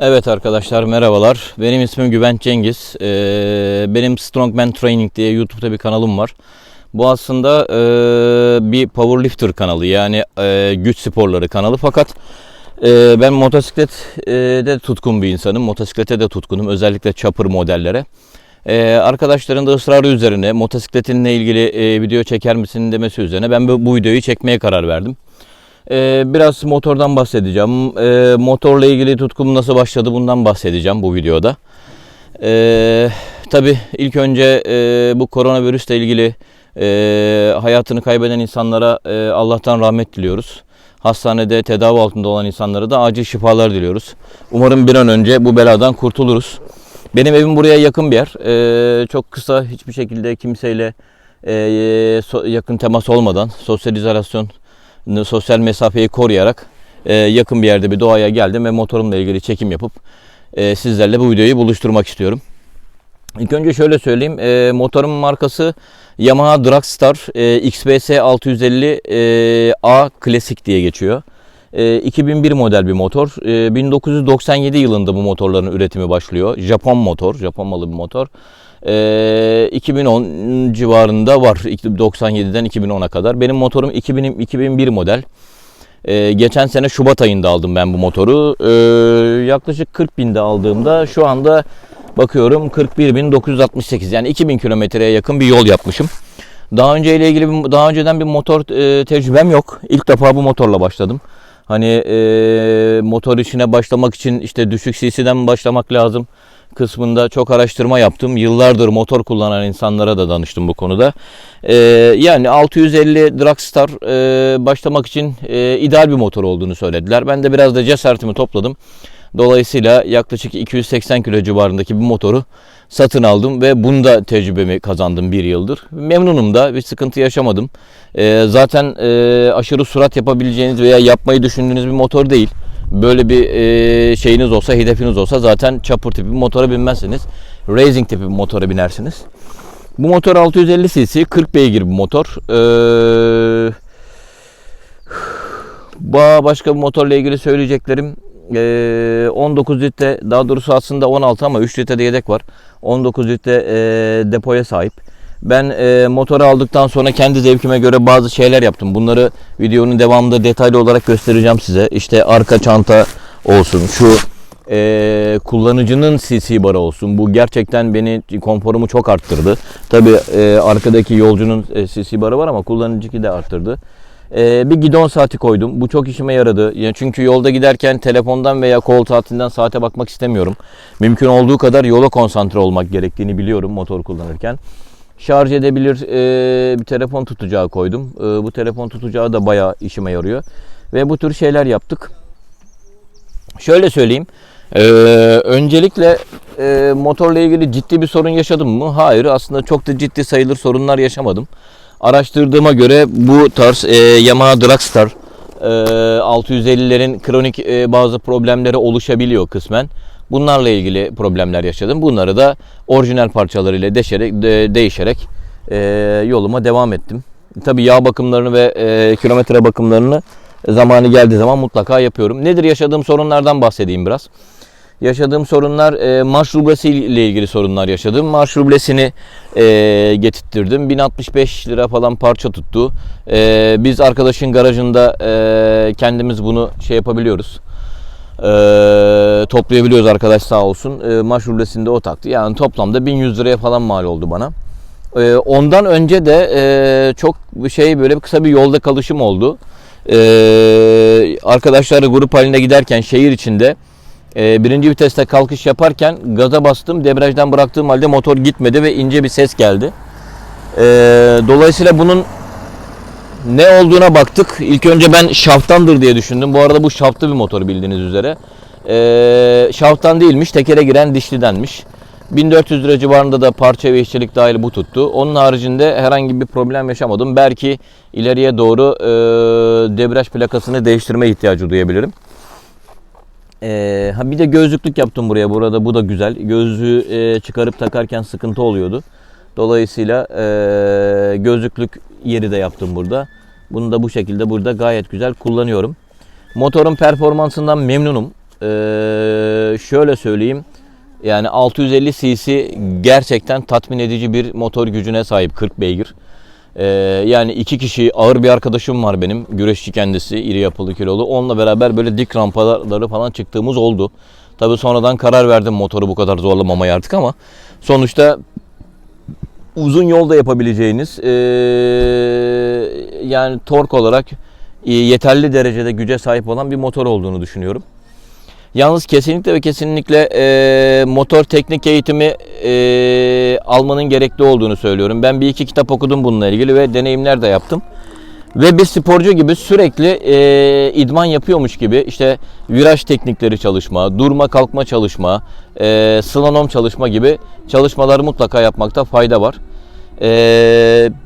Evet arkadaşlar merhabalar. Benim ismim Güvenç Cengiz. Ee, benim Strongman Training diye YouTube'da bir kanalım var. Bu aslında e, bir powerlifter kanalı yani e, güç sporları kanalı fakat e, ben motosiklet e, de tutkun bir insanım. Motosiklete de tutkunum özellikle chopper modellere. E, arkadaşların da ısrarı üzerine motosikletinle ilgili e, video çeker misin demesi üzerine ben bu, bu videoyu çekmeye karar verdim. Ee, biraz motordan bahsedeceğim. Ee, motorla ilgili tutkum nasıl başladı bundan bahsedeceğim bu videoda. Ee, Tabi ilk önce e, bu koronavirüsle ilgili e, hayatını kaybeden insanlara e, Allah'tan rahmet diliyoruz. Hastanede tedavi altında olan insanlara da acil şifalar diliyoruz. Umarım bir an önce bu beladan kurtuluruz. Benim evim buraya yakın bir yer. Ee, çok kısa hiçbir şekilde kimseyle e, so- yakın temas olmadan sosyal izolasyon sosyal mesafeyi koruyarak e, yakın bir yerde bir doğaya geldim ve motorumla ilgili çekim yapıp e, sizlerle bu videoyu buluşturmak istiyorum. İlk önce şöyle söyleyeyim. E, motorumun markası Yamaha Dragstar e, XBS 650 e, A Classic diye geçiyor. E, 2001 model bir motor. E, 1997 yılında bu motorların üretimi başlıyor. Japon motor, Japon malı bir motor. E, 2010 civarında var. 97'den 2010'a kadar. Benim motorum 2000, 2001 model. Ee, geçen sene Şubat ayında aldım ben bu motoru. Ee, yaklaşık 40 binde aldığımda şu anda bakıyorum 41.968 yani 2000 kilometreye yakın bir yol yapmışım. Daha önce ile ilgili bir, daha önceden bir motor e, tecrübem yok. İlk defa bu motorla başladım. Hani e, motor işine başlamak için işte düşük cc'den başlamak lazım kısmında çok araştırma yaptım. Yıllardır motor kullanan insanlara da danıştım bu konuda. Ee, yani 650 Dragstar e, başlamak için e, ideal bir motor olduğunu söylediler. Ben de biraz da cesaretimi topladım. Dolayısıyla yaklaşık 280 kilo civarındaki bir motoru satın aldım ve bunda tecrübemi kazandım bir yıldır. Memnunum da bir sıkıntı yaşamadım. Ee, zaten e, aşırı surat yapabileceğiniz veya yapmayı düşündüğünüz bir motor değil. Böyle bir e, şeyiniz olsa, hedefiniz olsa zaten chopper tipi bir motora binmezsiniz. Racing tipi bir motora binersiniz. Bu motor 650 cc, 40 beygir bir motor. Ee, ba- başka bir motorla ilgili söyleyeceklerim ee, 19 litre daha doğrusu aslında 16 ama 3 litre de yedek var. 19 litre e, depoya sahip. Ben e, motoru aldıktan sonra kendi zevkime göre bazı şeyler yaptım. Bunları videonun devamında detaylı olarak göstereceğim size. İşte arka çanta olsun, şu e, kullanıcının CC barı olsun. Bu gerçekten beni konforumu çok arttırdı. Tabi e, arkadaki yolcunun e, CC barı var ama kullanıcıki de arttırdı. E, bir gidon saati koydum. Bu çok işime yaradı. Yani çünkü yolda giderken telefondan veya kol saatinden saate bakmak istemiyorum. Mümkün olduğu kadar yola konsantre olmak gerektiğini biliyorum motor kullanırken şarj edebilir e, bir telefon tutacağı koydum. E, bu telefon tutacağı da bayağı işime yarıyor. Ve bu tür şeyler yaptık. Şöyle söyleyeyim. E, öncelikle e, motorla ilgili ciddi bir sorun yaşadım mı? Hayır. Aslında çok da ciddi sayılır sorunlar yaşamadım. Araştırdığıma göre bu tarz e, Yamaha Dragstar e, 650'lerin kronik e, bazı problemleri oluşabiliyor kısmen. Bunlarla ilgili problemler yaşadım. Bunları da orijinal parçalarıyla deşerek, de, değişerek e, yoluma devam ettim. Tabii yağ bakımlarını ve e, kilometre bakımlarını zamanı geldiği zaman mutlaka yapıyorum. Nedir yaşadığım sorunlardan bahsedeyim biraz. Yaşadığım sorunlar e, marş rublesi ile ilgili sorunlar yaşadım. Marş rublesini e, getirttirdim. 1065 lira falan parça tuttu. E, biz arkadaşın garajında e, kendimiz bunu şey yapabiliyoruz e, toplayabiliyoruz arkadaş sağ olsun. E, maç rullesinde o taktı. Yani toplamda 1100 liraya falan mal oldu bana. E, ondan önce de e, çok şey böyle kısa bir yolda kalışım oldu. E, arkadaşlarla grup halinde giderken şehir içinde e, birinci viteste kalkış yaparken gaza bastım. Debriyajdan bıraktığım halde motor gitmedi ve ince bir ses geldi. E, dolayısıyla bunun ne olduğuna baktık. İlk önce ben şafttandır diye düşündüm. Bu arada bu şaftlı bir motor bildiğiniz üzere. Ee, şafttan değilmiş, tekere giren dişlidenmiş. 1400 lira civarında da parça ve işçilik dahil bu tuttu. Onun haricinde herhangi bir problem yaşamadım. Belki ileriye doğru e, debriyaj plakasını değiştirme ihtiyacı duyabilirim. Ee, ha bir de gözlüklük yaptım buraya. Burada bu da güzel. Gözlüğü e, çıkarıp takarken sıkıntı oluyordu. Dolayısıyla e, gözlüklük yeri de yaptım burada. Bunu da bu şekilde burada gayet güzel kullanıyorum. Motorun performansından memnunum. Ee, şöyle söyleyeyim. Yani 650 cc gerçekten tatmin edici bir motor gücüne sahip 40 beygir. Ee, yani iki kişi ağır bir arkadaşım var benim. Güreşçi kendisi iri yapılı kilolu. Onunla beraber böyle dik rampaları falan çıktığımız oldu. Tabii sonradan karar verdim motoru bu kadar zorlamamaya artık ama sonuçta uzun yolda yapabileceğiniz ee, yani tork olarak e, yeterli derecede güce sahip olan bir motor olduğunu düşünüyorum. Yalnız kesinlikle ve kesinlikle e, motor teknik eğitimi e, almanın gerekli olduğunu söylüyorum. Ben bir iki kitap okudum bununla ilgili ve deneyimler de yaptım. Ve bir sporcu gibi sürekli e, idman yapıyormuş gibi işte viraj teknikleri çalışma, durma kalkma çalışma, e, slalom çalışma gibi çalışmaları mutlaka yapmakta fayda var. E,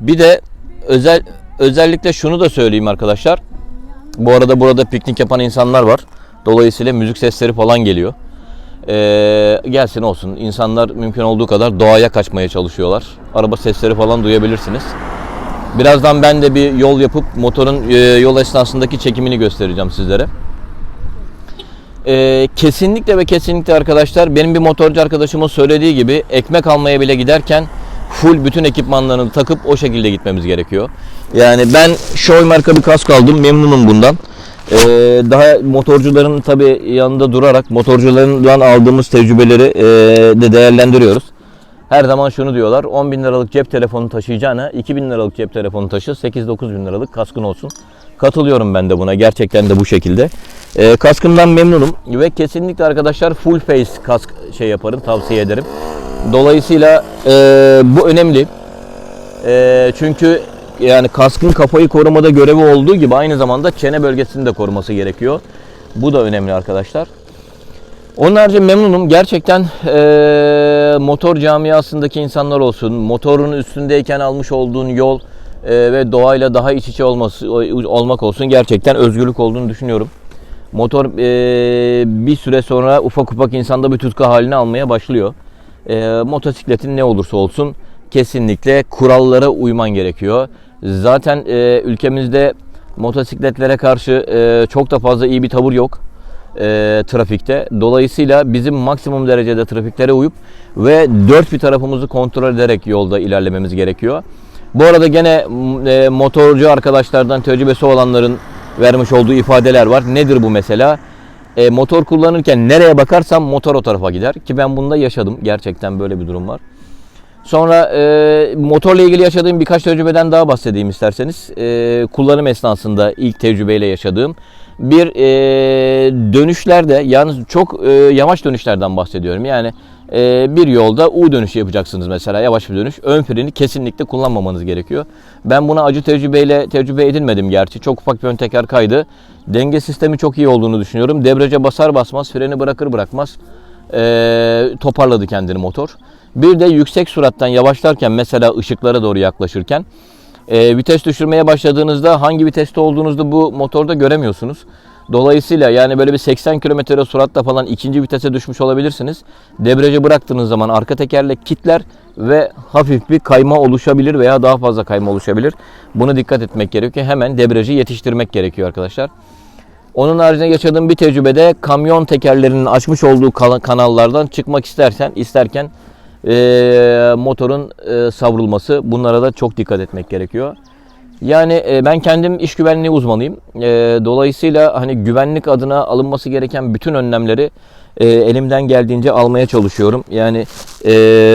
bir de özel özellikle şunu da söyleyeyim arkadaşlar. Bu arada burada piknik yapan insanlar var. Dolayısıyla müzik sesleri falan geliyor. Ee, gelsin olsun. İnsanlar mümkün olduğu kadar doğaya kaçmaya çalışıyorlar. Araba sesleri falan duyabilirsiniz. Birazdan ben de bir yol yapıp motorun e, yol esnasındaki çekimini göstereceğim sizlere. Ee, kesinlikle ve kesinlikle arkadaşlar benim bir motorcu arkadaşımın söylediği gibi ekmek almaya bile giderken full bütün ekipmanlarını takıp o şekilde gitmemiz gerekiyor. Yani ben Shoei marka bir kask aldım. Memnunum bundan. Ee, daha motorcuların tabi yanında durarak motorcularından aldığımız tecrübeleri e, de değerlendiriyoruz. Her zaman şunu diyorlar 10 bin liralık cep telefonu taşıyacağına 2 bin liralık cep telefonu taşı 8-9 bin liralık kaskın olsun. Katılıyorum ben de buna gerçekten de bu şekilde. Ee, kaskımdan memnunum ve kesinlikle arkadaşlar full face kask şey yaparım tavsiye ederim. Dolayısıyla e, bu önemli. E, çünkü yani kaskın kafayı korumada görevi olduğu gibi aynı zamanda çene bölgesini de koruması gerekiyor. Bu da önemli arkadaşlar. Onun harici memnunum. Gerçekten e, motor camiasındaki insanlar olsun, motorun üstündeyken almış olduğun yol e, ve doğayla daha iç içe olması olmak olsun gerçekten özgürlük olduğunu düşünüyorum. Motor e, bir süre sonra ufak ufak insanda bir tutku haline almaya başlıyor. E, motosikletin ne olursa olsun kesinlikle kurallara uyman gerekiyor. Zaten e, ülkemizde motosikletlere karşı e, çok da fazla iyi bir tavır yok e, trafikte. Dolayısıyla bizim maksimum derecede trafiklere uyup ve dört bir tarafımızı kontrol ederek yolda ilerlememiz gerekiyor. Bu arada gene e, motorcu arkadaşlardan tecrübesi olanların vermiş olduğu ifadeler var. Nedir bu mesela? E, motor kullanırken nereye bakarsam motor o tarafa gider. Ki ben bunda yaşadım. Gerçekten böyle bir durum var. Sonra e, motorla ilgili yaşadığım birkaç tecrübeden daha bahsedeyim isterseniz. E, kullanım esnasında ilk tecrübeyle yaşadığım bir e, dönüşlerde yalnız çok e, yavaş dönüşlerden bahsediyorum. Yani e, bir yolda U dönüşü yapacaksınız mesela yavaş bir dönüş. Ön freni kesinlikle kullanmamanız gerekiyor. Ben buna acı tecrübeyle tecrübe edinmedim gerçi. Çok ufak bir ön teker kaydı. Denge sistemi çok iyi olduğunu düşünüyorum. Debriyaja basar basmaz freni bırakır bırakmaz e, toparladı kendini motor. Bir de yüksek surattan yavaşlarken mesela ışıklara doğru yaklaşırken e, vites düşürmeye başladığınızda hangi viteste olduğunuzda bu motorda göremiyorsunuz. Dolayısıyla yani böyle bir 80 km suratla falan ikinci vitese düşmüş olabilirsiniz. Debriyajı bıraktığınız zaman arka tekerlek kitler ve hafif bir kayma oluşabilir veya daha fazla kayma oluşabilir. Buna dikkat etmek gerekiyor. Hemen debriyajı yetiştirmek gerekiyor arkadaşlar. Onun haricinde yaşadığım bir tecrübede kamyon tekerlerinin açmış olduğu kanallardan çıkmak istersen isterken e, motorun e, savrulması bunlara da çok dikkat etmek gerekiyor. Yani e, ben kendim iş güvenliği uzmanıyım. E, dolayısıyla hani güvenlik adına alınması gereken bütün önlemleri e, elimden geldiğince almaya çalışıyorum. Yani e,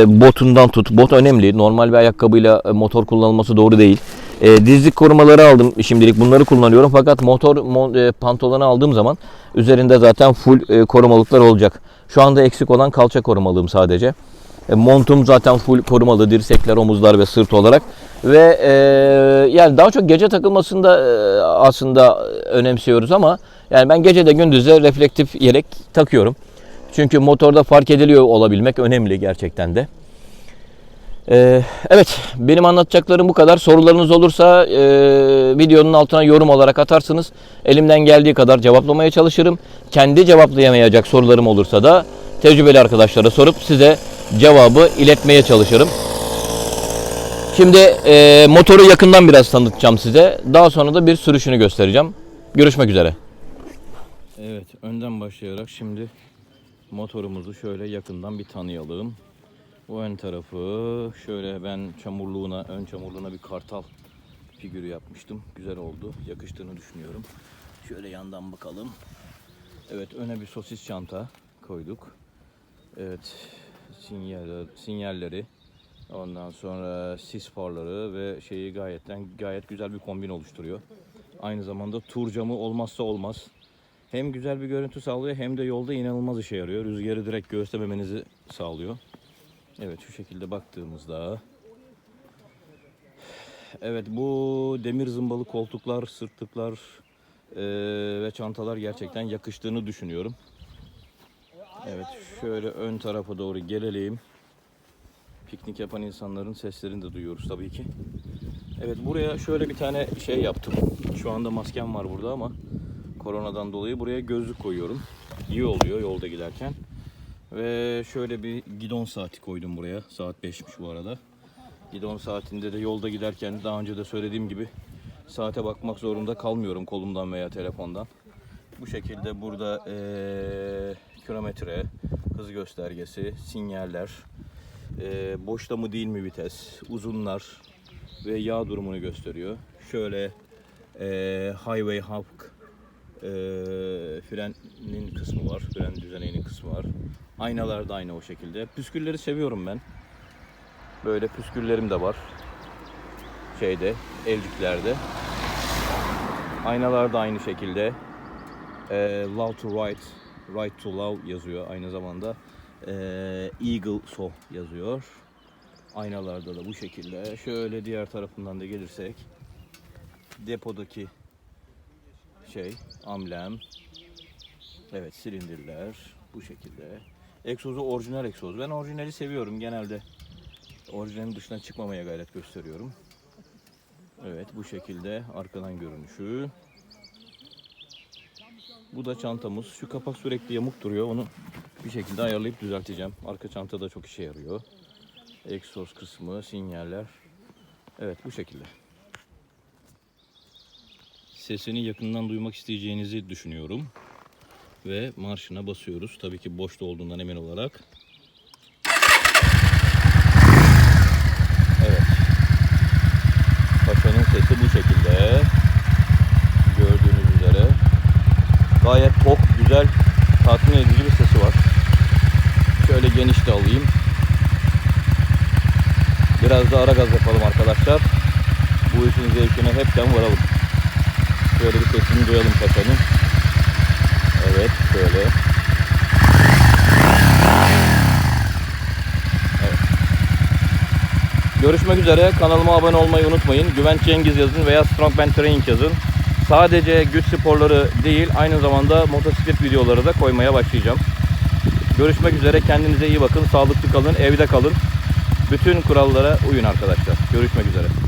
botundan tut. Bot önemli. Normal bir ayakkabıyla e, motor kullanılması doğru değil. E, dizlik korumaları aldım şimdilik. Bunları kullanıyorum. Fakat motor mo, e, pantolonu aldığım zaman üzerinde zaten full e, korumalıklar olacak. Şu anda eksik olan kalça korumalığım sadece. E, montum zaten full korumalı dirsekler, omuzlar ve sırt olarak ve e, yani daha çok gece takılmasında e, aslında önemsiyoruz ama yani ben gece de gündüz de reflektif yelek takıyorum. Çünkü motorda fark ediliyor olabilmek önemli gerçekten de. Ee, evet benim anlatacaklarım bu kadar. Sorularınız olursa e, videonun altına yorum olarak atarsınız. Elimden geldiği kadar cevaplamaya çalışırım. Kendi cevaplayamayacak sorularım olursa da tecrübeli arkadaşlara sorup size cevabı iletmeye çalışırım. Şimdi e, motoru yakından biraz tanıtacağım size. Daha sonra da bir sürüşünü göstereceğim. Görüşmek üzere. Evet, önden başlayarak şimdi motorumuzu şöyle yakından bir tanıyalım. Bu ön tarafı şöyle ben çamurluğuna, ön çamurluğuna bir kartal figürü yapmıştım. Güzel oldu. Yakıştığını düşünüyorum. Şöyle yandan bakalım. Evet, öne bir sosis çanta koyduk. Evet, sinyal, sinyalleri, ondan sonra sis farları ve şeyi gayetten gayet güzel bir kombin oluşturuyor. Aynı zamanda tur camı olmazsa olmaz. Hem güzel bir görüntü sağlıyor hem de yolda inanılmaz işe yarıyor. Rüzgarı direkt göğüslememenizi sağlıyor. Evet şu şekilde baktığımızda Evet bu demir zımbalı koltuklar, sırtlıklar eee, ve çantalar gerçekten yakıştığını düşünüyorum. Evet şöyle ön tarafa doğru gelelim. Piknik yapan insanların seslerini de duyuyoruz tabii ki. Evet buraya şöyle bir tane şey yaptım. Şu anda maskem var burada ama koronadan dolayı buraya gözlük koyuyorum. İyi oluyor yolda giderken. Ve şöyle bir gidon saati koydum buraya. Saat 5'miş bu arada. Gidon saatinde de yolda giderken daha önce de söylediğim gibi saate bakmak zorunda kalmıyorum kolumdan veya telefondan. Bu şekilde burada eee, kilometre, hız göstergesi, sinyaller, eee, boşta mı değil mi vites, uzunlar ve yağ durumunu gösteriyor. Şöyle eee, highway hub eee, frenin kısmı var, fren düzeneyinin kısmı var. Aynalar da aynı o şekilde. Püskülleri seviyorum ben. Böyle püsküllerim de var. Şeyde, elciklerde. Aynalar da aynı şekilde. Eee love to right, right to love yazıyor aynı zamanda. Eee, Eagle so yazıyor. Aynalarda da bu şekilde. Şöyle diğer tarafından da gelirsek. Depodaki şey, amblem. Evet, silindirler bu şekilde. Egzozu orijinal egzoz. Ben orijinali seviyorum genelde. Orijinalin dışına çıkmamaya gayret gösteriyorum. Evet bu şekilde arkadan görünüşü. Bu da çantamız. Şu kapak sürekli yamuk duruyor. Onu bir şekilde ayarlayıp düzelteceğim. Arka çanta da çok işe yarıyor. Egzoz kısmı, sinyaller. Evet bu şekilde. Sesini yakından duymak isteyeceğinizi düşünüyorum. Ve marşına basıyoruz. Tabii ki boşta olduğundan emin olarak. Evet. Paşanın sesi bu şekilde. Gördüğünüz üzere. Gayet tok, güzel, tatmin edici bir sesi var. Şöyle geniş de alayım. Biraz da ara gaz yapalım arkadaşlar. Bu işin zevkine hepten varalım. Şöyle bir sesini duyalım paşanın. Evet, şöyle. Görüşmek üzere. Kanalıma abone olmayı unutmayın. Güvenç Cengiz yazın veya Strongman Training yazın. Sadece güç sporları değil, aynı zamanda motosiklet videoları da koymaya başlayacağım. Görüşmek üzere. Kendinize iyi bakın. Sağlıklı kalın. Evde kalın. Bütün kurallara uyun arkadaşlar. Görüşmek üzere.